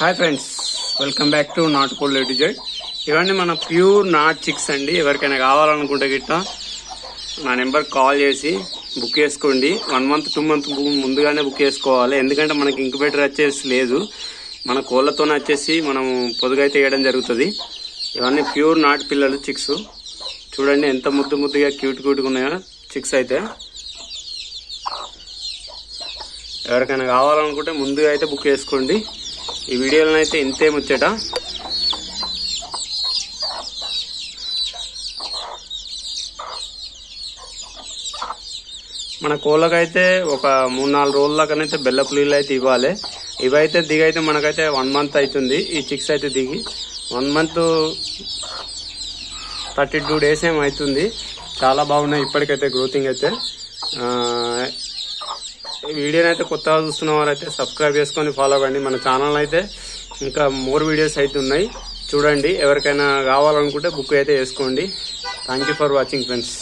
Hi friends welcome back to not cold desired ఇవన్నీ మన pure not chicks అండి. ఎవరికైనా కావాలనుకుంటే గిట్ట నా నెంబర్ కాల్ చేసి బుక్ చేసుకోండి. వన్ మంత్ టూ మంత్ ముందుగానే బుక్ చేసుకోవాలి. ఎందుకంటే మనకి ఇంక్యుబేటర్ వచ్చేసి లేదు. మన కోళ్ళతోనే వచ్చేసి మనం పొదుగైతే వేయడం జరుగుతుంది. ఇవన్నీ ప్యూర్ నాటు పిల్లలు చిక్స్ చూడండి ఎంత ముద్దు ముద్దుగా క్యూట్ క్యూట్గా ఉన్నాయో చిక్స్ అయితే. ఎవరికైనా కావాలనుకుంటే ముందుగా అయితే బుక్ చేసుకోండి. ఈ వీడియోలో అయితే ఇంతే ముచ్చట. మన కోళ్ళకైతే ఒక మూడు నాలుగు రోజులకనైతే దాకానైతే బెల్లపు నీళ్ళు అయితే ఇవ్వాలి. ఇవైతే దిగైతే మనకైతే వన్ మంత్ అవుతుంది ఈ చిక్స్ అయితే దిగి one month thirty two days ఏమవుతుంది అవుతుంది. చాలా బాగున్నాయి ఇప్పటికైతే గ్రోతింగ్ అయితే. వీడియోని అయితే కొత్తగా చూస్తున్న వారైతే సబ్స్క్రైబ్ చేసుకొని ఫాలో అవ్వండి మన ఛానల్ అయితే ఇంకా మోర్ వీడియోస్ అయితే ఉన్నాయి. చూడండి ఎవరికైనా కావాలనుకుంటే బుక్ అయితే వేసుకోండి. Thank you for watching friends